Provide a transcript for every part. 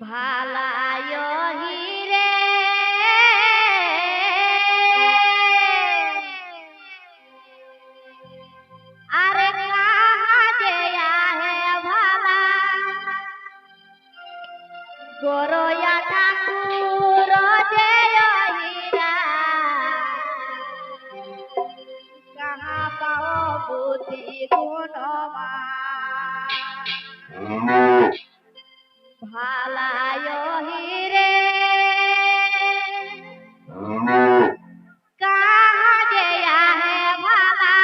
ভালায় হিরে আরে যে আহে ভালা? গরয়া ঠাকুর যে হীরা কাহা পাও বুদ্ধি গুণমান ভালায় হিরে। কাজে আহে ভালা?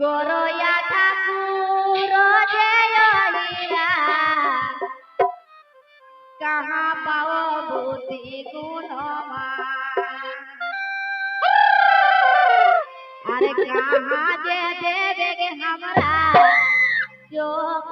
গরয়া ঠাকুর জয়িরা কাহা পাও বুদ্ধি গুণমা আরে কাহা যে দেবে গে আমরা চোখ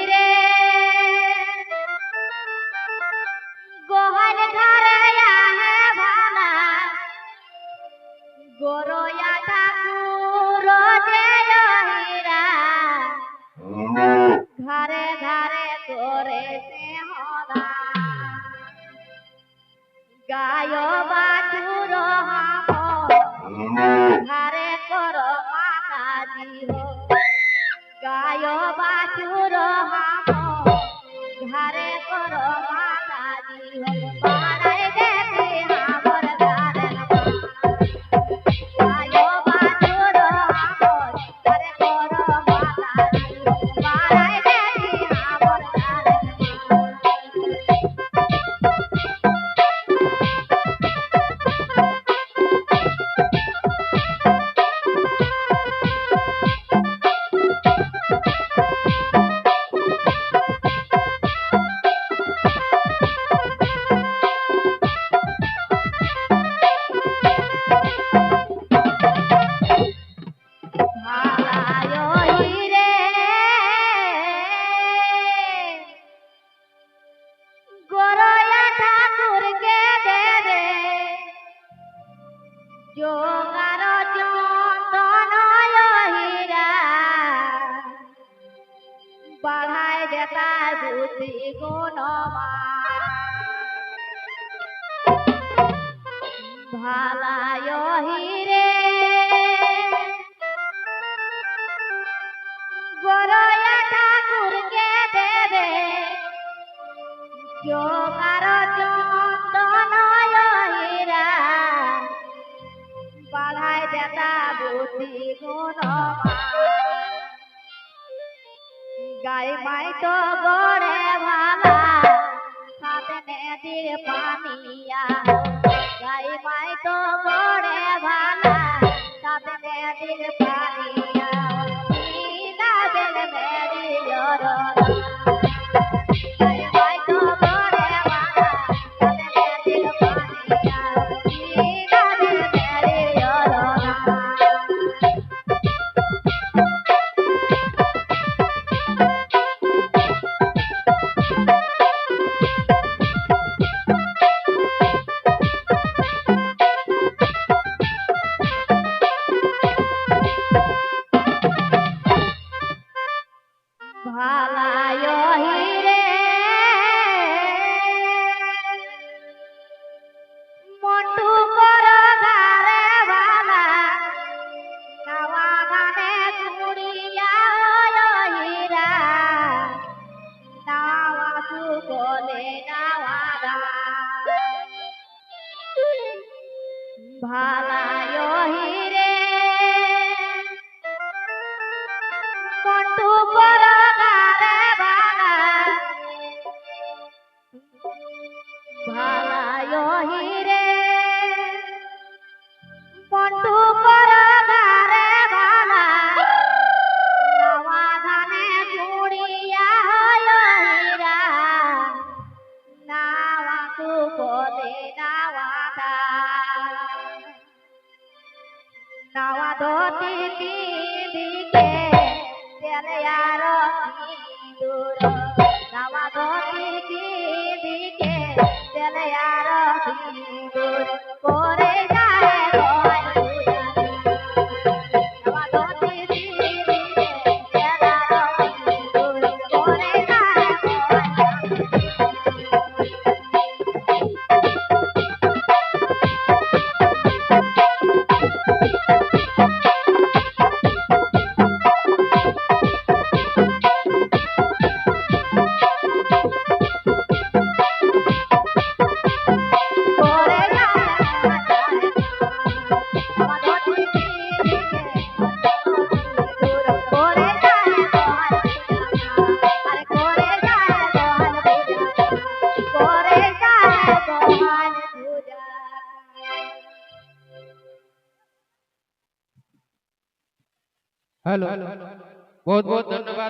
ঘরে কর মাতাজি হো গায় বাছুর হাম গরয়া ঠাকুরকে দেবে যোগার চন্দন হীরা বাড়ায় দেতার বুদ্ধি গুণমান। ভালায় হিরে যোগার চন্দন হীরা বাড়ায় দেতা বুদ্ধি গুণমান গাই মাই তো গড়ে ভালা সাথে নদীর পানিয়া গাই মাই তো গড়ে ভালা সাথে নদীর পানিয়া বেল মেরি জরনা বলে যাওয়ারা ভালায় অতিথি দিকে চলে আর দূর আমার অতিথি দিকে চলে হ্যালো বহুত বহুত ধন্যবাদ।